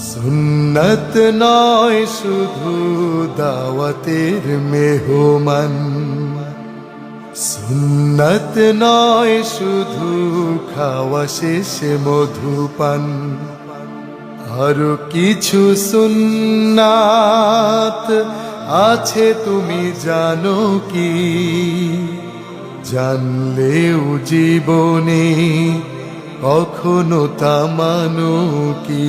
সুন্নত নয়, শুধু দাওয়াতের মেহমান। সুন্নত নয়, শুধু খাওয়া শেষে মধুপান। আরও কিছু সুন্নাত আছে, তুমি জানো কি? জানলেও জীবনে কখনো তা মানো কি?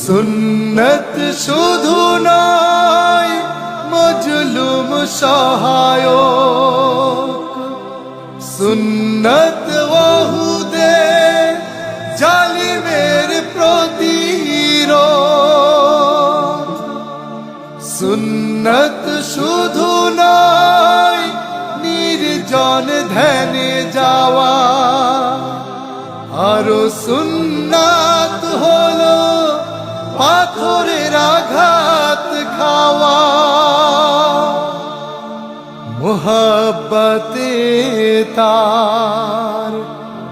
সুন্নত শুধু নয় মজলুম সহায়ক সুন্নাত হলো পাথরের আঘাত খাওয়া। মোহাব্বতে তার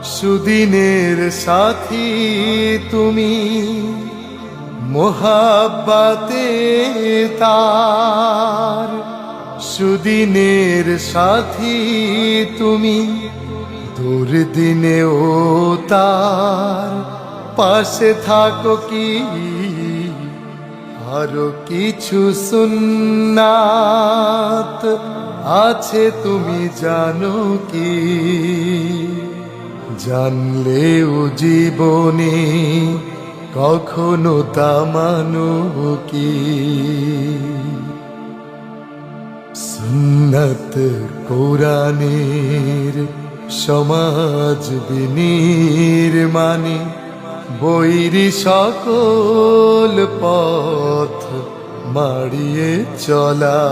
সুদিনের সাথী তুমি। মোহাব্বতে তার সুদিনের সাথী তুমি। দুর্দিনেও তার পাশে থাকো কি? আরও কিছু সুন্নাত আছে তুমি জানো কি? জানলেও জীবনে কখনো তা মানো কি? সুন্নত কোরআনের সমাজ বিনির্মাণে বৈরি সকল পথ মাড়িয়ে চলা।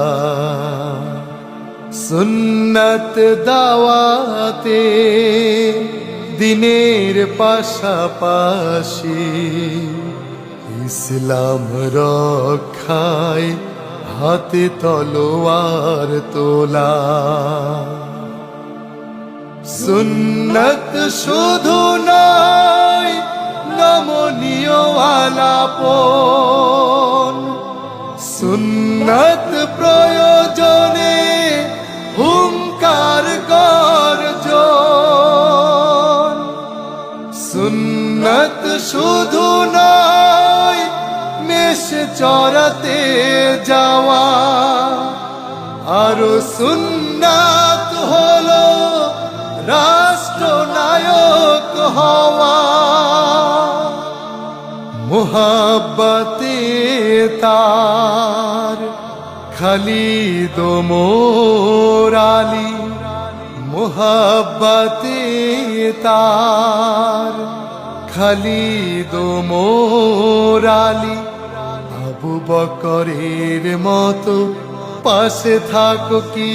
সুন্নত দাওয়াতে দিনের পাশাপাশি ইসলাম রক্ষায় হাতে তলোয়ার তোলা। সুন্নত শুধু নয়, নমনীয় আলাপন। সুন্নত প্রয়োজনে হুঙ্কার গর্জন। সুন্নত শুধু নয় মেষ চড়াতে যাওয়া। আরও সুন্নাত হলো রাষ্ট্রনায়ক হওয়া, মোহাব্বতে তার খালিদ মোরালি মোহাব্বতে তার খালিদ মোরালি আবু বকরের মতো পাশে থাকো কি?